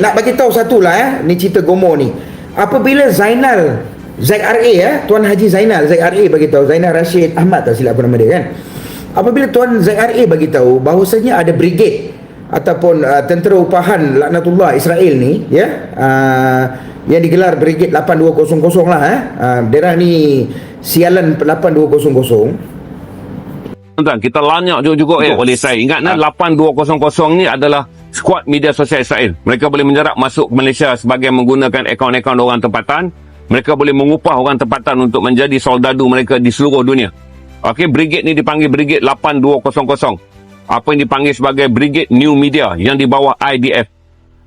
Nak bagi tahu satu lah eh, ni cerita Gomo ni. Apabila Zainal ZRA ya, Tuan Haji Zainal ZRA bagi tahu Zainal Rashid Ahmad tak silap nama dia kan. Apabila Tuan ZRA bagi tahu bahawasanya ada brigade ataupun uh, tentera upahan laknatullah Israel ni ya uh, yang digelar brigade 8200 lah eh. Uh, daerah ni sialan 8200 Tuan, kita lanyak juga-juga ya oleh saya. Ingat nah, 8200 ni adalah skuad media sosial Israel. Mereka boleh menjarak masuk ke Malaysia sebagai menggunakan akaun-akaun orang tempatan. Mereka boleh mengupah orang tempatan untuk menjadi soldadu mereka di seluruh dunia. Okey, brigade ni dipanggil brigade 8200. Apa yang dipanggil sebagai brigade new media yang di bawah IDF.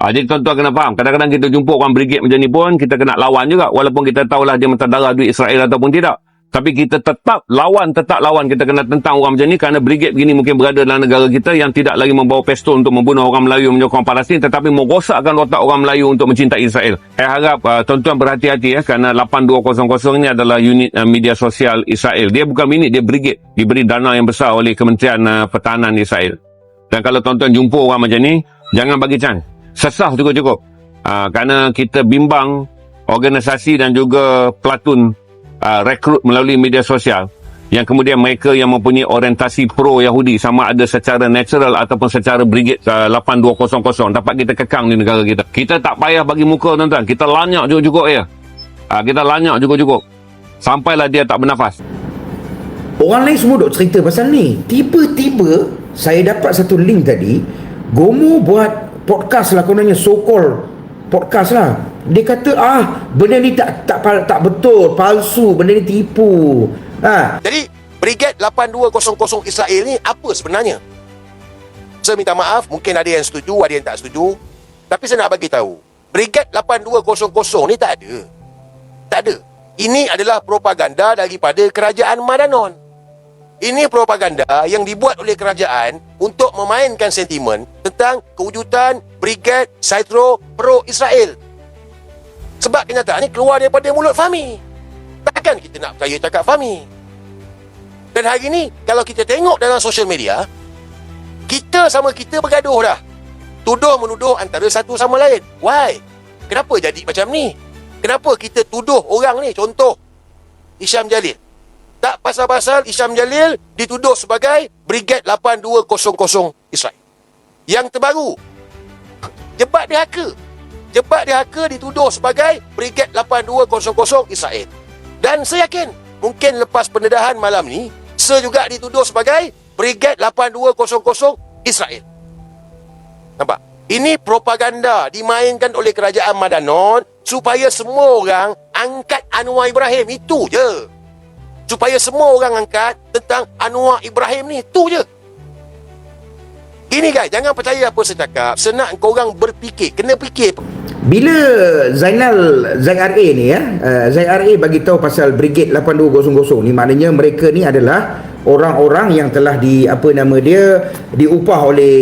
Ha, jadi tuan-tuan kena faham. Kadang-kadang kita jumpa orang brigade macam ni pun, kita kena lawan juga. Walaupun kita tahulah dia mentadara duit Israel ataupun tidak. Tapi kita tetap lawan, tetap lawan. Kita kena tentang orang macam ni kerana brigade begini mungkin berada dalam negara kita yang tidak lagi membawa pistol untuk membunuh orang Melayu menyokong Palestin tetapi merosakkan otak orang Melayu untuk mencintai Israel. Saya harap uh, tuan-tuan berhati-hati ya kerana 8200 ini adalah unit uh, media sosial Israel. Dia bukan unit, dia brigade. Diberi dana yang besar oleh Kementerian uh, Pertahanan Israel. Dan kalau tuan-tuan jumpa orang macam ni, jangan bagi can. Sesah cukup-cukup. Uh, kerana kita bimbang organisasi dan juga pelatun uh, rekrut melalui media sosial yang kemudian mereka yang mempunyai orientasi pro Yahudi sama ada secara natural ataupun secara brigade uh, 8200 dapat kita kekang di negara kita. Kita tak payah bagi muka tuan-tuan. Kita lanyak juga-juga ya. Uh, kita lanyak juga-juga. Sampailah dia tak bernafas. Orang lain semua duk cerita pasal ni. Tiba-tiba saya dapat satu link tadi. Gomo buat podcast lah kononnya so called podcast lah. Dia kata ah benda ni tak tak tak betul, palsu, benda ni tipu. Ha. Jadi Brigade 8200 Israel ni apa sebenarnya? Saya minta maaf, mungkin ada yang setuju, ada yang tak setuju. Tapi saya nak bagi tahu, Brigade 8200 ni tak ada. Tak ada. Ini adalah propaganda daripada kerajaan Madanon. Ini propaganda yang dibuat oleh kerajaan untuk memainkan sentimen tentang kewujudan Brigade Saitro pro-Israel. Sebab kenyataan ni keluar daripada mulut Fahmi. Takkan kita nak percaya cakap Fahmi? Dan hari ni, kalau kita tengok dalam sosial media, kita sama kita bergaduh dah. Tuduh menuduh antara satu sama lain. Why? Kenapa jadi macam ni? Kenapa kita tuduh orang ni? Contoh, Isyam Jalil. Tak pasal-pasal Isyam Jalil dituduh sebagai Brigade 8200 Israel. Yang terbaru, jebat dia haka jebat DHK dituduh sebagai Brigade 8200 Israel. Dan saya yakin, mungkin lepas pendedahan malam ni, Sir juga dituduh sebagai Brigade 8200 Israel. Nampak? Ini propaganda dimainkan oleh kerajaan Madanon supaya semua orang angkat Anwar Ibrahim. Itu je. Supaya semua orang angkat tentang Anwar Ibrahim ni. Itu je. Gini guys, jangan percaya apa saya cakap. Senang korang berfikir. Kena fikir. Bila Zainal ZRA ni ya, uh, ZRA bagi tahu pasal Brigade 8200 ni maknanya mereka ni adalah orang-orang yang telah di apa nama dia diupah oleh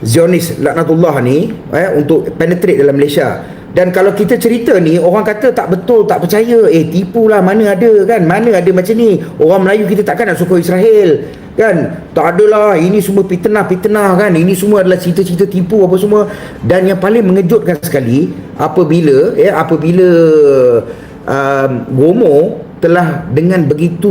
Zionis laknatullah ni eh untuk penetrate dalam Malaysia. Dan kalau kita cerita ni orang kata tak betul, tak percaya. Eh tipulah mana ada kan? Mana ada macam ni? Orang Melayu kita takkan nak sokong Israel kan tak adalah ini semua fitnah fitnah kan ini semua adalah cerita-cerita tipu apa semua dan yang paling mengejutkan sekali apabila ya apabila um, Gomo telah dengan begitu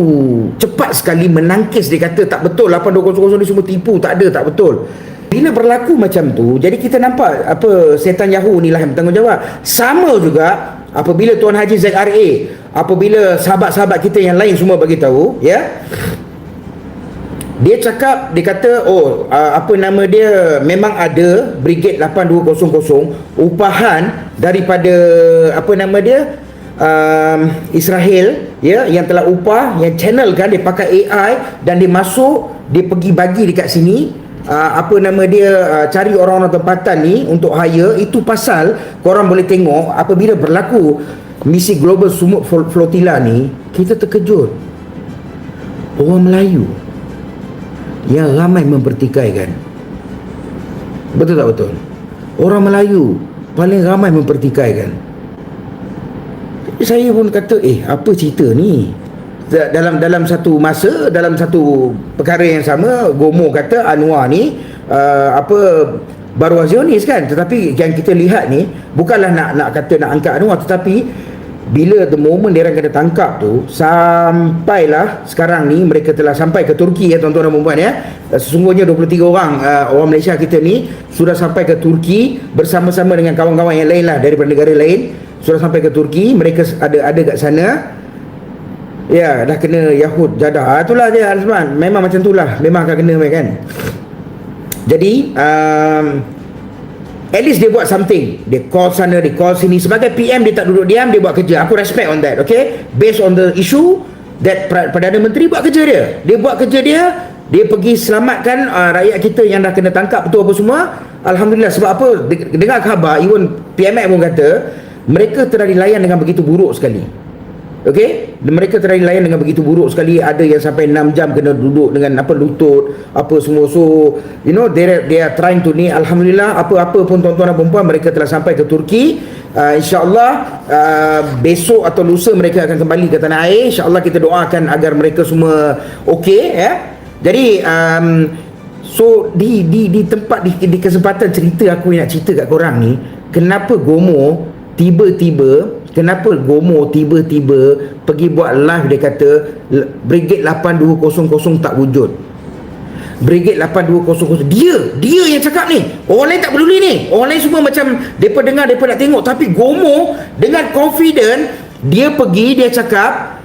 cepat sekali menangkis dia kata tak betul 8200 ni semua tipu tak ada tak betul bila berlaku macam tu jadi kita nampak apa setan Yahoo ni lah yang bertanggungjawab. Sama juga apabila Tuan Haji ZRA apabila sahabat-sahabat kita yang lain semua bagi tahu ya. Dia cakap dia kata oh apa nama dia memang ada brigade 8200 upahan daripada apa nama dia um, Israel ya yang telah upah yang channel kan dia pakai AI dan dia masuk dia pergi bagi dekat sini uh, apa nama dia uh, cari orang-orang tempatan ni untuk hire itu pasal korang boleh tengok apabila berlaku misi global sumut flotilla ni kita terkejut. Orang Melayu yang ramai mempertikaikan. Betul tak betul? Orang Melayu paling ramai mempertikaikan. Saya pun kata eh apa cerita ni dalam dalam satu masa dalam satu perkara yang sama Gomo kata Anwar ni uh, apa baru Zionis kan? Tetapi yang kita lihat ni bukanlah nak nak kata nak angkat Anwar tetapi bila the moment orang kena tangkap tu sampailah sekarang ni mereka telah sampai ke Turki ya tuan-tuan dan puan ya. Sesungguhnya 23 orang uh, orang Malaysia kita ni sudah sampai ke Turki bersama-sama dengan kawan-kawan yang lain lah daripada negara lain. Sudah sampai ke Turki mereka ada ada kat sana Ya, dah kena Yahud jadah. Ah, itulah dia Azman. Memang macam itulah. Memang akan kena kan. Jadi, um, at least dia buat something. Dia call sana, dia call sini. Sebagai PM dia tak duduk diam, dia buat kerja. Aku respect on that, okay? Based on the issue that Perdana Menteri buat kerja dia. Dia buat kerja dia, dia pergi selamatkan uh, rakyat kita yang dah kena tangkap betul apa semua. Alhamdulillah sebab apa? Dengar khabar even PMX pun kata mereka telah dilayan dengan begitu buruk sekali. Okey, mereka telah dilayan dengan begitu buruk sekali. Ada yang sampai 6 jam kena duduk dengan apa lutut, apa semua. So, you know, they they are trying to ni. Alhamdulillah, apa-apa pun tuan-tuan dan puan mereka telah sampai ke Turki. Uh, InsyaAllah, uh, besok atau lusa mereka akan kembali ke tanah air. InsyaAllah kita doakan agar mereka semua okey. Ya? Jadi, um, so di di di tempat di, di kesempatan cerita aku nak cerita kat korang ni, kenapa Gomo tiba-tiba Kenapa Gomo tiba-tiba pergi buat live dia kata Brigade 8200 tak wujud. Brigade 8200 dia dia yang cakap ni. Orang lain tak peduli ni. Orang lain semua macam depa dengar depa nak tengok tapi Gomo dengan confident dia pergi dia cakap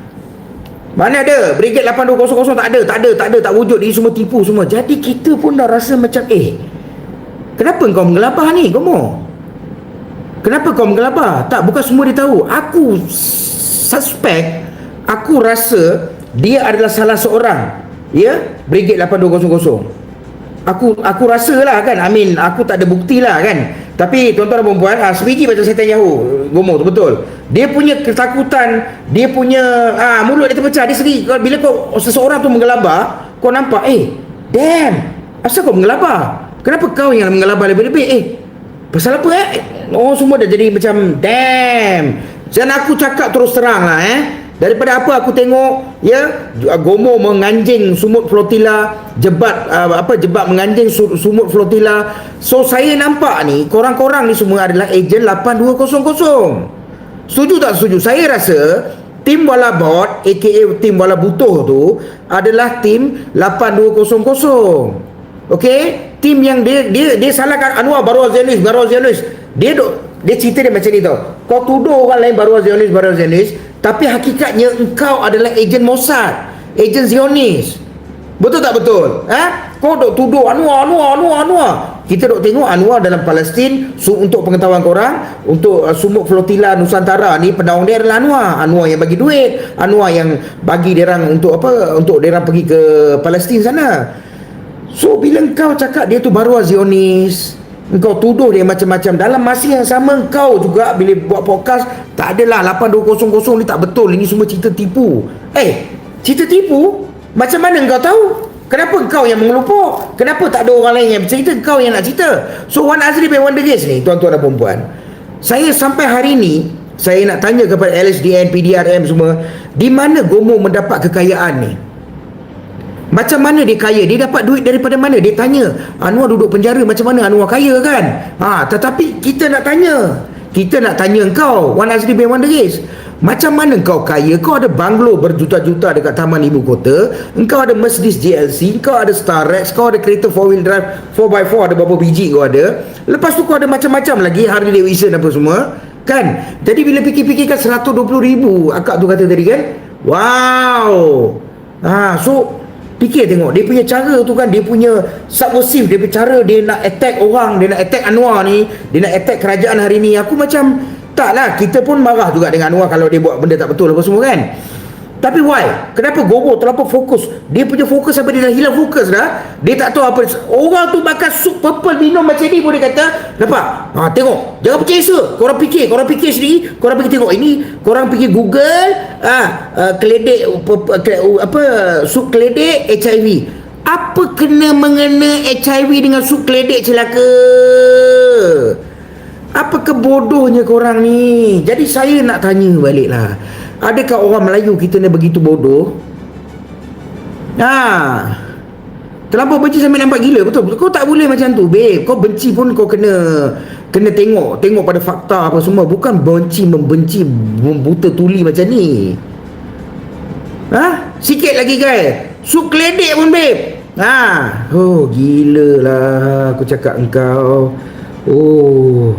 mana ada Brigade 8200 tak ada tak ada tak ada tak wujud ini semua tipu semua. Jadi kita pun dah rasa macam eh Kenapa kau menggelabah ni Gomo? Kenapa kau menggelabah? Tak, bukan semua dia tahu. Aku suspek, aku rasa dia adalah salah seorang. Ya, Brigade 8200. Aku aku rasa lah kan. I mean, aku tak ada bukti lah kan. Tapi tuan-tuan dan puan-puan, ah, sebiji macam saya tanya Gomo tu betul. Dia punya ketakutan, dia punya ah mulut dia terpecah. Dia sendiri bila kau seseorang tu menggelabah, kau nampak, eh, damn. Asal kau menggelabah? Kenapa kau yang menggelabah lebih-lebih? Eh, Pasal apa eh? Oh semua dah jadi macam damn. Dan aku cakap terus terang lah eh. Daripada apa aku tengok ya Gomo menganjing sumut flotilla jebat uh, apa jebat menganjing sumut flotilla so saya nampak ni korang-korang ni semua adalah ejen 8200 setuju tak setuju saya rasa tim wala bot aka tim wala butuh tu adalah tim 8200 okey tim yang dia dia dia salahkan Anwar baru Zionis baru Zionis. Dia duk dia cerita dia macam ni tau. Kau tuduh orang lain baru Zionis baru Zionis tapi hakikatnya engkau adalah ejen Mossad ejen Zionis. Betul tak betul? Ha? Kau duk tuduh Anwar Anwar Anwar Anwar. Kita duk tengok Anwar dalam Palestin su- untuk pengetahuan korang untuk uh, sumuk flotilla Nusantara. Ni penaung dia adalah Anwar. Anwar yang bagi duit Anwar yang bagi dia orang untuk apa untuk dia orang pergi ke Palestin sana So bila kau cakap dia tu baru Zionis Engkau tuduh dia macam-macam Dalam masa yang sama kau juga Bila buat podcast Tak adalah 8200 ni tak betul Ini semua cerita tipu. Eh cerita tipu? Macam mana engkau tahu? Kenapa kau yang mengelupuk? Kenapa tak ada orang lain yang bercerita Kau yang nak cerita? So Wan Azri bin Wonder Gates ni Tuan-tuan dan perempuan Saya sampai hari ni Saya nak tanya kepada LSDN, PDRM semua Di mana Gomo mendapat kekayaan ni macam mana dia kaya? Dia dapat duit daripada mana? Dia tanya. Anwar duduk penjara macam mana Anwar kaya kan? Ha, tetapi kita nak tanya. Kita nak tanya kau, Wan Azri bin Wonder Gaze. Macam mana kau kaya? Kau ada banglo berjuta-juta dekat taman ibu kota. Engkau ada Mercedes GLC. Kau ada Star Rex. Kau ada kereta 4 wheel drive 4x4 ada berapa biji kau ada. Lepas tu kau ada macam-macam lagi. Harley Davidson apa semua. Kan? Jadi bila fikir-fikirkan 120 ribu. Akak tu kata tadi kan? Wow. Ha, so Fikir tengok. Dia punya cara tu kan Dia punya subversive. Dia punya cara Dia nak attack orang Dia nak attack Anwar ni Dia nak attack kerajaan hari ni. Aku macam Tak lah. Kita pun marah juga dengan Anwar Kalau dia buat benda tak betul Apa semua kan tapi why? Kenapa Gobo terlalu fokus? Dia punya fokus sampai dia dah hilang fokus dah. Dia tak tahu apa. Orang tu makan sup purple minum macam ni pun dia kata. Nampak? Ha, tengok. Jangan percaya se. Korang fikir. Korang fikir sendiri. Korang pergi tengok. Ini korang pergi Google. Ha, uh, keledek. Apa? Sup keledek HIV. Apa kena mengena HIV dengan sup keledek celaka? Apa kebodohnya korang ni? Jadi saya nak tanya balik lah. Adakah orang Melayu kita ni begitu bodoh? Ha. Terlampau benci sampai nampak gila betul. Kau tak boleh macam tu, babe. Kau benci pun kau kena kena tengok, tengok pada fakta apa semua. Bukan benci membenci membuta tuli macam ni. Ha? Sikit lagi guys. Sup keledek pun, babe. Ha. Oh, gila lah aku cakap engkau. Oh.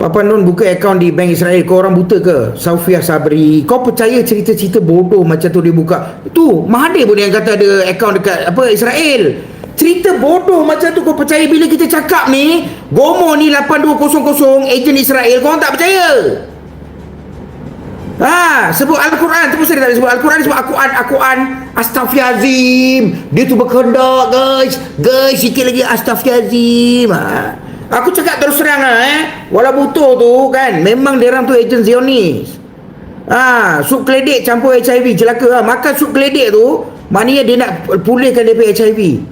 Papa Nun buka akaun di Bank Israel. Kau orang buta ke? Saufia Sabri. Kau percaya cerita-cerita bodoh macam tu dia buka? Tu Mahathir pun yang kata ada akaun dekat apa Israel. Cerita bodoh macam tu kau percaya? Bila kita cakap ni Gomo ni 8200 ejen Israel Kau orang tak percaya? Ha, sebut Al-Quran. Tu pasal dia tak sebut Al-Quran sebut Al-Quran Al-Quran. Astaghfirazim Dia tu berkehendak guys. Guys sikit lagi Astaghfirazim ha. Aku cakap terus terang lah eh Walau butuh tu kan Memang dia orang tu ejen Zionis Ha, sup keledek campur HIV celaka lah. Makan sup keledek tu Maknanya dia nak pulihkan punya HIV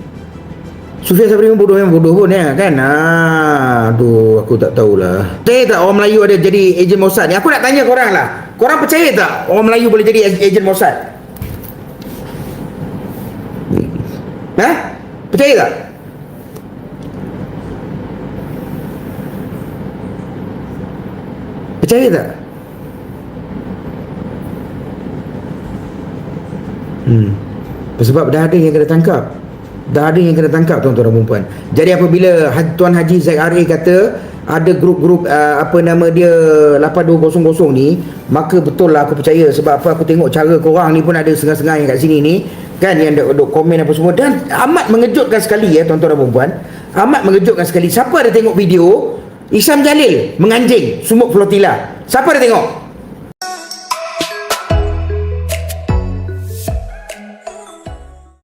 Sufia Sabri memang bodoh memang bodoh pun ya kan. Ah, aduh aku tak tahulah. Percaya tak orang Melayu ada jadi ejen Mossad ni? Aku nak tanya korang lah. Korang percaya tak orang Melayu boleh jadi ejen Mossad? Ha? Percaya tak? Percaya tak? Hmm. Sebab dah ada yang kena tangkap. Dah ada yang kena tangkap tuan-tuan dan puan Jadi apabila Ha- Tuan Haji Zaid Arif kata ada grup-grup uh, apa nama dia 8200 ni maka betul lah aku percaya sebab apa aku tengok cara korang ni pun ada setengah-setengah yang kat sini ni kan yang duk, duk komen apa semua dan amat mengejutkan sekali ya tuan-tuan dan puan amat mengejutkan sekali siapa ada tengok video Isyam Jalil menganjing sumuk flotilla siapa ada tengok